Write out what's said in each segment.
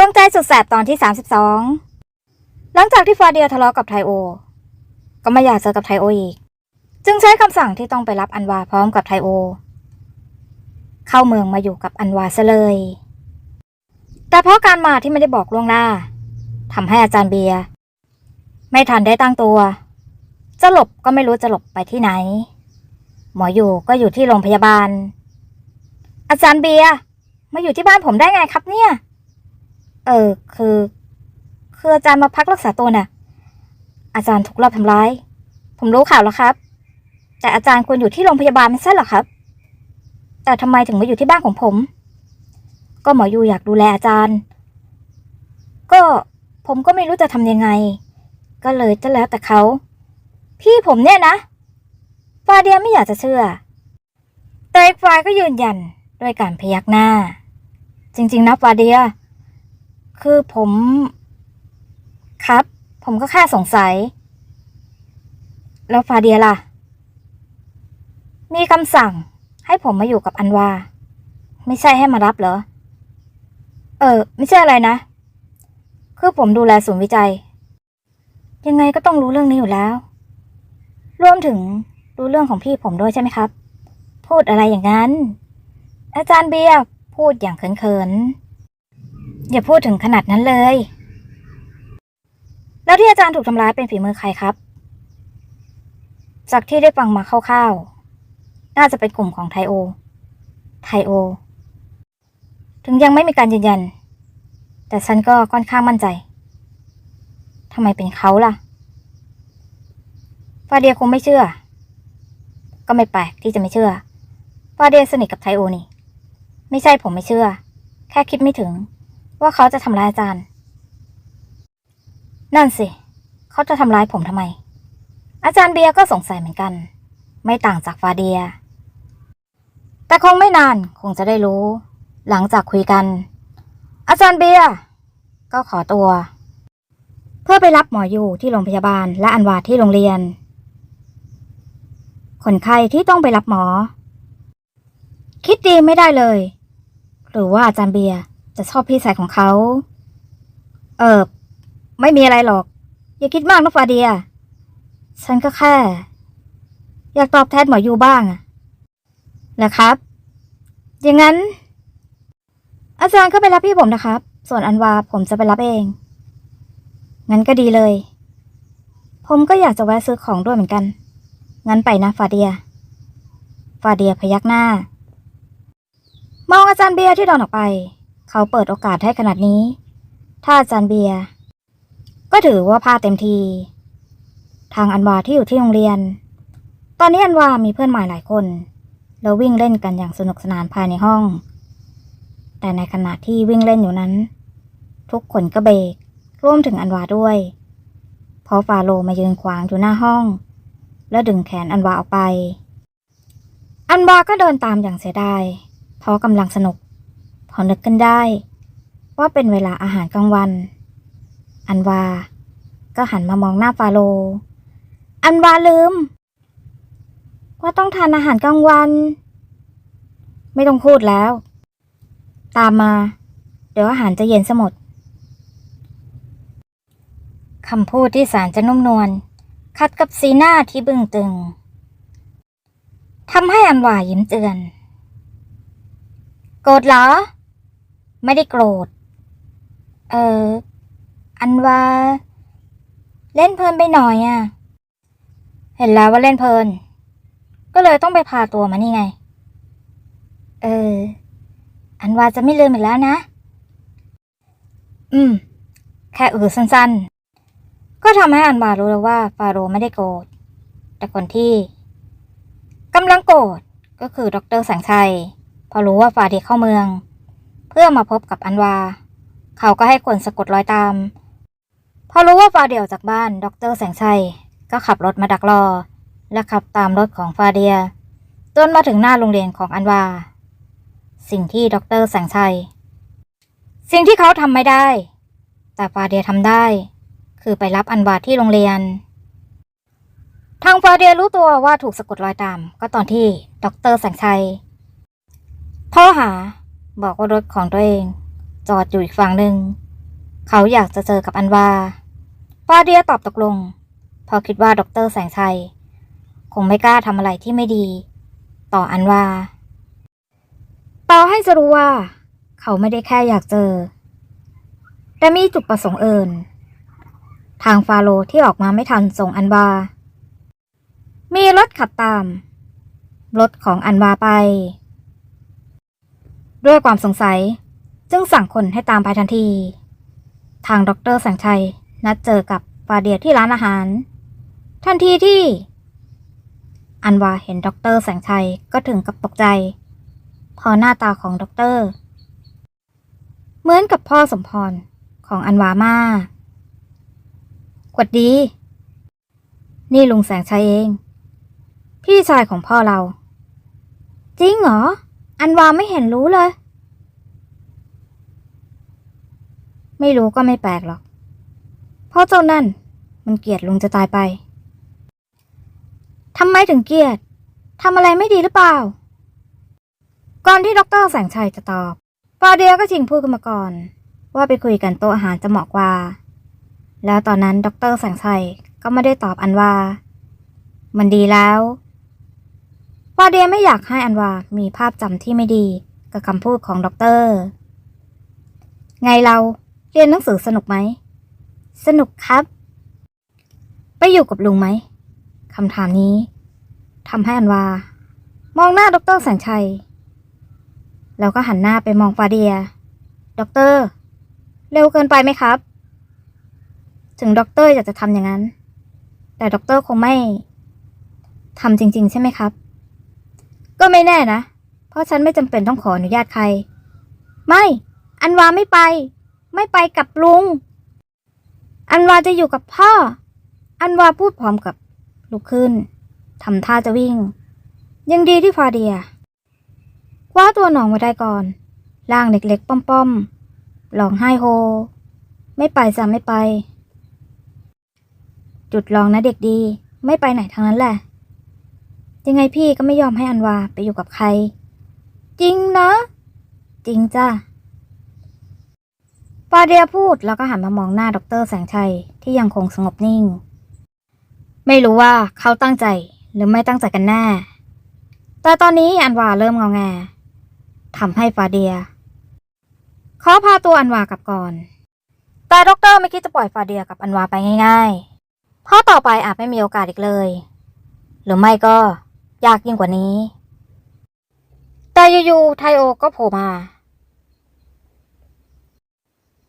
ดวงใจสุดแสบตอนที่ 32 หลังจากที่ฟาเดียทะเลาะกับไทโอ ก็ไม่อยากเจอกับไทโออีก จึงใช้คำสั่งที่ต้องไปรับอันวาพร้อมกับไทโอ เข้าเมืองมาอยู่กับอันวาซะเลย แต่เพราะการมาที่ไม่ได้บอกล่วงหน้าทำให้อาจารย์เบียร์ไม่ทันได้ตั้งตัว จะหลบก็ไม่รู้จะหลบไปที่ไหน หมออยู่ก็อยู่ที่โรงพยาบาล อาจารย์เบียร์มาอยู่ที่บ้านผมได้ไงครับเนี่ย เออคือ คืออาจารย์มาพักรักษาตัวน่ะ อาจารย์ถูกรอบทำร้าย ผมรู้ข่าวแล้วครับ แต่อาจารย์ควรอยู่ที่โรงพยาบาลไม่ใช่หรอครับ แต่ทำไมถึงมาอยู่ที่บ้านของผม ก็หมอยูอยากดูแลอาจารย์ ก็ผมก็ไม่รู้จะทำยังไง ก็เลยจะแล้วแต่เขา พี่ผมเนี่ยนะฟาเดียไม่อยากจะเชื่อ แต่อีกฝ่ายก็ยืนยันด้วยการพยักหน้า จริง ๆ นะฟาเดีย คือผม ครับ ผมก็แค่สงสัย แล้วฟาเดียล่ะ มีคำสั่งให้ผมมาอยู่กับอันวา ไม่ใช่ให้มารับเหรอ เออ ไม่ใช่อะไรนะ คือผมดูแลศูนย์วิจัย ยังไงก็ต้องรู้เรื่องนี้อยู่แล้ว รวมถึงรู้เรื่องของพี่ผมด้วยใช่ไหมครับ พูดอะไรอย่างนั้น อาจารย์เบียร์พูดอย่างเขินๆ อย่าพูดถึงขนาดนั้นเลย แล้วที่อาจารย์ถูกทำร้ายเป็นฝีมือใครครับ จากที่ได้ฟังมาคร่าวๆ น่าจะเป็นกลุ่มของไทโอ ไทโอ ถึงยังไม่มีการยืนยัน แต่ฉันก็ค่อนข้างมั่นใจ ทำไมเป็นเขาล่ะ ฟาเดียคงไม่เชื่อ ก็ไม่แปลกที่จะไม่เชื่อฟาเดียสนิทกับไทโอนี่ ไม่ใช่ผมไม่เชื่อ แค่คิดไม่ถึง ว่าเขาจะทำร้ายอาจารย์ นั่นสิ เขาจะทำร้ายผมทำไม อาจารย์เบียร์ก็สงสัยเหมือนกัน ไม่ต่างจากฟาเดีย แต่คงไม่นานคงจะได้รู้ หลังจากคุยกัน อาจารย์เบียร์ก็ขอตัว เพื่อไปรับหมออยู่ที่โรงพยาบาลและอันวาที่โรงเรียน คนไข้ที่ต้องไปรับหมอ คิดดีไม่ได้เลย หรือว่าอาจารย์เบียร์ จะชอบพี่ชายของเขา เออไม่มีอะไรหรอก อย่าคิดมากนะฟาเดีย ฉันก็แค่ อยากตอบแทนหมอยูบ้างอะนะครับ อย่างนั้น อาจารย์ก็ไปรับพี่ผมนะครับ ส่วนอันวาผมจะไปรับเอง งั้นก็ดีเลย ผมก็อยากจะแวะซื้อของด้วยเหมือนกัน งั้นไปนะฟาเดีย ฟาเดียพยักหน้า มองอาจารย์เบียร์ที่เดอนออกไป เขาเปิดโอกาสให้ขนาดนี้ ถ้าอาจารย์เบียร์ก็ถือว่าพลาดเต็มที ทางอันวาที่อยู่ที่โรงเรียน ตอนนี้อันวามีเพื่อนใหม่หลายคน แล้ววิ่งเล่นกันอย่างสนุกสนานภายในห้อง แต่ในขณะที่วิ่งเล่นอยู่นั้น ทุกคนก็เบรกร่วมถึงอันวาด้วย เพราะฟาโลมายืนขวางอยู่หน้าห้อง แล้วดึงแขนอันวาออกไป อันวาก็เดินตามอย่างเสียดายเพราะกำลังสนุก พอนึกกันได้ ว่าเป็นเวลาอาหารกลางวัน อันวา ก็หันมามองหน้าฟาโลอันวาลืม ว่าต้องทานอาหารกลางวัน ไม่ต้องพูดแล้ว ตามมา เดี๋ยวอาหารจะเย็นสมดคำพูดที่สารจะนุ่มนวลขัดกับสีหน้าที่บึ้งตึงทำให้อันวายิ้มเตือน โกรธเหรอ ไม่ได้โกรธ เออ อันว่า เล่นเพลินไปหน่อยอะ่ะ เห็นแล้วว่าเล่นเพลิน ก็เลยต้องไปพาตัวมานี่ไง เออ อันว่าจะไม่ลืมอีกแล้วนะ อืม แค่อือสั้นๆ ก็ทำให้อันวารู้แล้วว่า ฟาโรไม่ได้โกรธ แต่คนที่กำลังโกรธก็คือดรแสงชัย พอรู้ว่าฟาเดีเข้าเมือง พื่อมาพบกับอันวา เขาก็ให้คนสะกดรอยตาม พอรู้ว่าฟาเดียออกจากบ้านดรแสงชัย ก็ขับรถมาดักรอ และขับตามรถของฟาเดียจนมาถึงหน้าโรงเรียนของอันวา สิ่งที่ดรแสงชัย สิ่งที่เขาทำไม่ได้ แต่ฟาเดียทำได้ คือไปรับอันวาที่โรงเรียนทางฟาเดียรู้ตัวว่าถูกสะกดรอยตาม ก็ตอนที่ดรแสงชัยโทรหา บอกว่ารถของตัวเอง จอดอยู่อีกฝั่งหนึ่ง เขาอยากจะเจอกับอันวาฟาเดียตอบตกลงพราะคิดว่าดรแสงชัย คงไม่กล้าทำอะไรที่ไม่ดี ต่ออันวาต่อให้จะรู้ว่า เขาไม่ได้แค่อยากเจอ แต่มีจุดประสงค์เอื่นทางฟาโรที่ออกมาไม่ทันส่งอันวา มีรถขับตาม รถของอันวาไป ด้วยความสงสัย จึงสั่งคนให้ตามไปทันที ทางดรแสงชัยนัดเจอกับฟาเดียที่ร้านอาหาร ทันทีที่ อันวาเห็นดรแสงชัยก็ถึงกับตกใจ พอหน้าตาของดร เหมือนกับพ่อสมพรของอันวามากกวดดี นี่ลุงแสงชัยเอง พี่ชายของพ่อเรา จริงเหรอ อันวาไม่เห็นรู้เลย ไม่รู้ก็ไม่แปลกหรอก เพราะเจ้านั่นมันเกลียดลุงจะตายไปทำไมถึงเกลียดทำอะไรไม่ดีหรือเปล่า ก่อนที่ดรแสงชัยจะตอบฟาเดียก็ชิงพูดขึ้นมาก่อน ว่าไปคุยกันโต๊ะอาหารจะเหมาะกว่า แล้วตอนนั้นดรแสงชัยก็ไม่ได้ตอบอันว่า มันดีแล้ว ฟาเดียไม่อยากให้อันวา มีภาพจำที่ไม่ดี กับคำพูดของด็อกเตอร์ ไงเราเรียนหนังสือสนุกไหม สนุกครับ ไปอยู่กับลุงไหมคำถามนี้ทำให้อันวา มองหน้าด็อกเตอร์แสงชัย แล้วก็หันหน้าไปมองฟาเดียด็อกเตอร์ เร็วเกินไปไหมครับ ถึงด็อกเตอร์อยากจะทำอย่างนั้น แต่ด็อกเตอร์คงไม่ทำจริง ๆ ใช่ไหมครับ ไม่แน่นะ เพราะฉันไม่จำเป็นต้องขออนุญาตใคร ไม่ อันวาไม่ไป ไม่ไปกับลุง อันวาจะอยู่กับพ่อ อันวาพูดพร้อมกับลุกขึ้นทำท่าจะวิ่ง ยังดีที่ฟาเดียคว้าตัวหนองไว้ได้ก่อนร่างเล็กๆ ป้อมๆร้องไห้โฮ ไม่ไปจะไม่ไป จุดลองนะเด็กดี ไม่ไปไหนทั้งนั้นแหละ ยังไงพี่ก็ไม่ยอมให้อันวาไปอยู่กับใคร จริงนะ จริงจ้ะฟาเดียพูดแล้วก็หันมามองหน้าดรแสงชัยที่ยังคงสงบนิ่ง ไม่รู้ว่าเขาตั้งใจหรือไม่ตั้งใจกันแน่ แต่ตอนนี้อันวาเริ่มงอแงทำให้ฟาเดียขอพาตัวอันวากลับก่อน แต่ดรไม่คิดจะปล่อยฟาเดียกับอันวาไปง่ายๆ เพราะต่อไปอาจไม่มีโอกาสอีกเลย หรือไม่ก็ ยากยิ่งกว่านี้ แต่อยู่ๆไทโอก็โผล่มา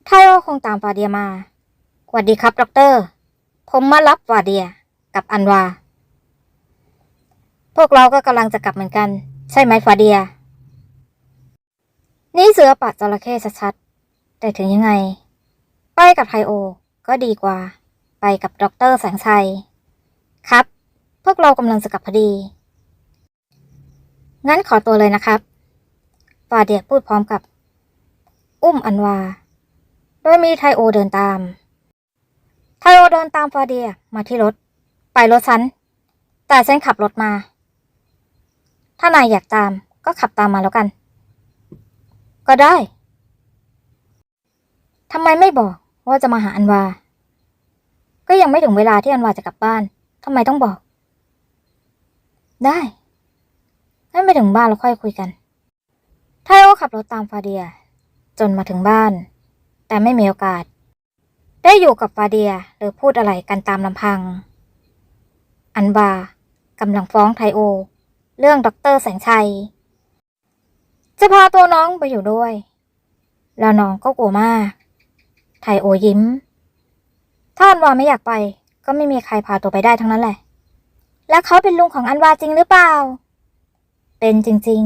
ไทโอคงตามฟาเดียมาสวัสดีครับด็อกเตอร์ ผมมารับฟาเดียกับอันวา พวกเราก็กำลังจะกลับเหมือนกัน ใช่ไหมฟาเดีย นี่เสือปัดจระเข้ชัดๆ แต่ถึงยังไง ไปกับไทโอ ก็ดีกว่า ไปกับด็อกเตอร์แสงชัย ครับ พวกเรากำลังจะกลับพอดี งั้นขอตัวเลยนะครับฟาเดียพูดพร้อมกับ อุ้มอันวา โดยมีไทโอเดินตาม ไทโอเดินตามฟาเดียมาที่รถ ไปรถฉัน แต่ฉันขับรถมา ถ้านายอยากตามก็ขับตามมาแล้วกัน ก็ได้ทำไมไม่บอกว่าจะมาหาอันวา ก็ยังไม่ถึงเวลาที่อันวาจะกลับบ้านทำไมต้องบอก ได้ งั้นไปถึงบ้านแล้วค่อยคุยกันไทโอขับรถตามฟาเดีย จนมาถึงบ้าน แต่ไม่มีโอกาส ได้อยู่กับฟาเดียหรือพูดอะไรกันตามลำพัง อันวากำลังฟ้องไทโอ เรื่องด็อกเตอร์แสงชัย จะพาตัวน้องไปอยู่ด้วย แล้วน้องก็กลัวมาก ไทโอยิ้ม ถ้าอันวาไม่อยากไป ก็ไม่มีใครพาตัวไปได้ทั้งนั้นแหละ แล้วเขาเป็นลุงของอันวาจริงหรือเปล่า เป็นจริง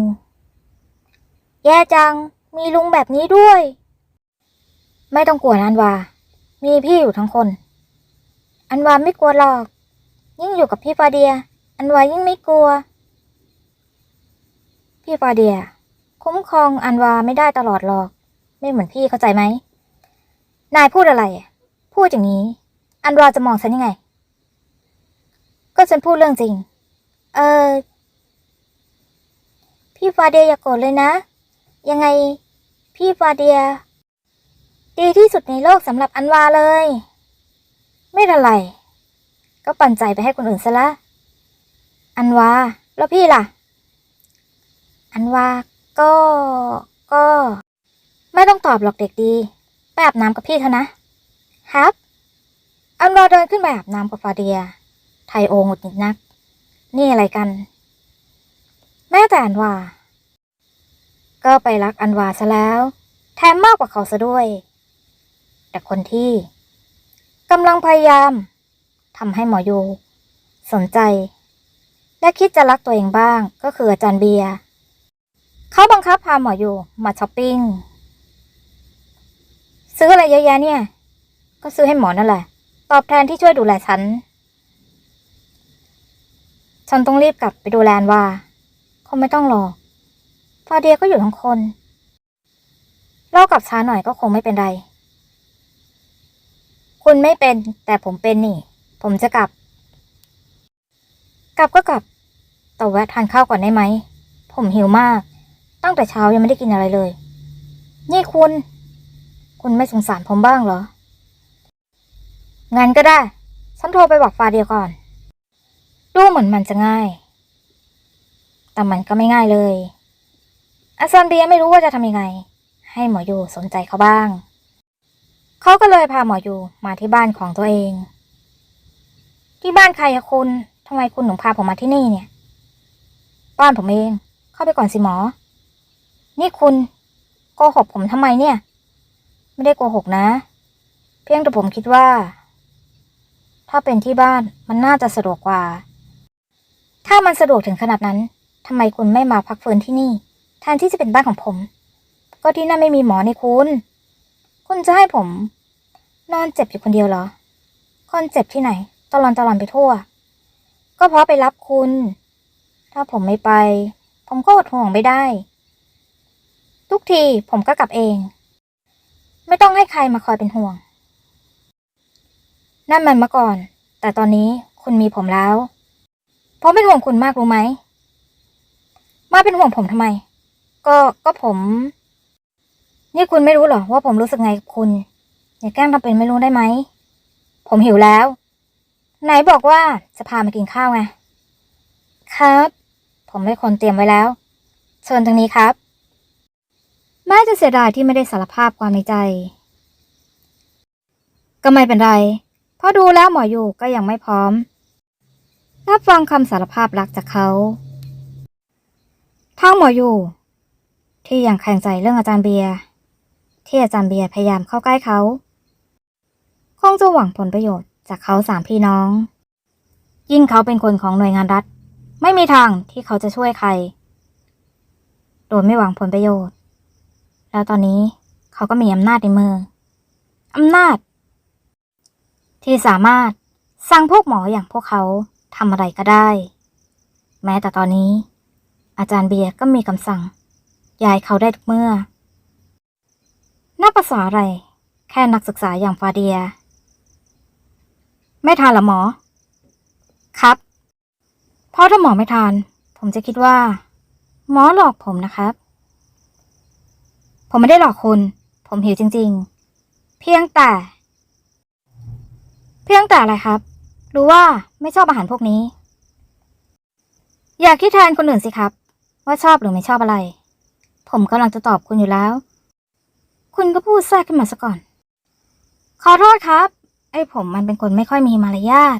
ๆ แย่จัง มีลุงแบบนี้ด้วย ไม่ต้องกลัวอันวา มีพี่อยู่ทั้งคน อันวาไม่กลัวหรอก ยิ่งอยู่กับพี่ฟาเดีย อันวายิ่งไม่กลัว พี่ฟาเดีย คุ้มครองอันวาไม่ได้ตลอดหรอก ไม่เหมือนพี่เข้าใจไหม นายพูดอะไร พูดอย่างนี้ อันวาจะมองฉันยังไง ก็ฉันพูดเรื่องจริง เออ พี่ฟาเดียอย่าโกรธเลยนะ ยังไง พี่ฟาเดีย ดีที่สุดในโลกสำหรับอันวาเลย ไม่เป็นไร ก็ปั่นใจไปให้คนอื่นซะละ อันวา แล้วพี่ล่ะ อันวา ก็ ก็ ไม่ต้องตอบหรอกเด็กดี ไปอาบน้ำกับพี่เถอะนะ ครับ อันวาเดินขึ้นไปอาบน้ำกับฟาเดีย ไทโอหงุดหงิดนัก นี่อะไรกัน แม้แต่อันวา ก็ไปรักอันวาซะแล้ว แถมมากกว่าเขาซะด้วย แต่คนที่กำลังพยายามทำให้หมอโย สนใจ และคิดจะรักตัวเองบ้างก็คืออาจารย์เบียร์เขาบังคับพาหมอยูมาช้อปปิ้ง ซื้ออะไรเยอะแยะเนี่ย ก็ซื้อให้หมอนั่นแหละ ตอบแทนที่ช่วยดูแลฉัน ฉันต้องรีบกลับไปดูแลนว่า งไม่ต้องรอฟาเดียก็อยู่ทั้งคนเล่ากลับช้าหน่อยก็คงไม่เป็นไร คุณไม่เป็น แต่ผมเป็นนี่ ผมจะกลับ กลับก็กลับ แต่แวะทานข้าวก่อนได้ไหม ผมหิวมาก ตั้งแต่เช้ายังไม่ได้กินอะไรเลย นี่คุณ คุณไม่สงสารผมบ้างเหรอ งั้นก็ได้ ฉันโทรไปบอกฟาเดียก่อน ดูเหมือนมันจะง่าย แต่มันก็ไม่ง่ายเลยอาซานเบียไม่รู้ว่าจะทำยังไง ให้หมอยูสนใจเขาบ้าง เขาก็เลยพาหมอยูมาที่บ้านของตัวเอง ที่บ้านใครอะคุณทำไมคุณถึงพาผมมาที่นี่เนี่ย บ้านผมเอง เข้าไปก่อนสิหมอ นี่คุณโกหกผมทำไมเนี่ย ไม่ได้โกหกนะ เพียงแต่ผมคิดว่า ถ้าเป็นที่บ้านมันน่าจะสะดวกกว่า ถ้ามันสะดวกถึงขนาดนั้น ทำไมคุณไม่มาพักฟื้นที่นี่แทนที่จะเป็นบ้านของผม ก็ที่นั่นไม่มีหมอในคุณ คุณจะให้ผม นอนเจ็บอยู่คนเดียวเหรอ คนเจ็บที่ไหน ตลอนตลอนไปทั่ว ก็เพราะไปรับคุณ ถ้าผมไม่ไป ผมก็อดห่วงไม่ได้ ทุกทีผมก็กลับเอง ไม่ต้องให้ใครมาคอยเป็นห่วง นั่นมันมื่อก่อน แต่ตอนนี้คุณมีผมแล้ว ผมเป็นห่วงคุณมากรู้ไหม มาเป็นห่วงผมทำไม ก็ก็ผม นี่คุณไม่รู้เหรอว่าผมรู้สึกไงกับคุณอย่าแกล้งทำเป็นไม่รู้ได้ไหม ผมหิวแล้ว ไหนบอกว่าจะพามากินข้าวไง ครับ ผมได้คนเตรียมไว้แล้ว เชิญทางนี้ครับ แม้จะเสียดายที่ไม่ได้สารภาพความในใจ ก็ไม่เป็นไร เพราะดูแล้วหมออยู่ก็ยังไม่พร้อมรับฟังคำสารภาพรักจากเขา ทั้งหมออยู่ ที่ยังแข็งใจเรื่องอาจารย์เบียร์ที่อาจารย์เบียร์พยายามเข้าใกล้เขา คงจะหวังผลประโยชน์จากเขาสามพี่น้อง ยิ่งเขาเป็นคนของหน่วยงานรัฐ ไม่มีทางที่เขาจะช่วยใคร โดยไม่หวังผลประโยชน์ แล้วตอนนี้เขาก็มีอำนาจในมืออำนาจ ที่สามารถสั่งพวกหมออย่างพวกเขาทำอะไรก็ได้ แม้แต่ตอนนี้ อาจารย์เบียร์ก็มีคำสั่ง ย้ายเขาได้ทุกเมื่อนับภาษาอะไร แค่นักศึกษาอย่างฟาเดีย ไม่ทานหรอหมอ ครับ เพราะถ้าหมอไม่ทาน ผมจะคิดว่า หมอหลอกผมนะครับ ผมไม่ได้หลอกคุณ ผมหิวจริง ๆ เพียงแต่ เพียงแต่อะไรครับรือว่าไม่ชอบอาหารพวกนี้ อยากคิดแทนคนอื่นสิครับ ว่าชอบหรือไม่ชอบอะไร ผมกำลังจะตอบคุณอยู่แล้ว คุณก็พูดแทรกขึ้นมาซะก่อน ขอโทษครับ ไอ้ผมมันเป็นคนไม่ค่อยมีมารยาท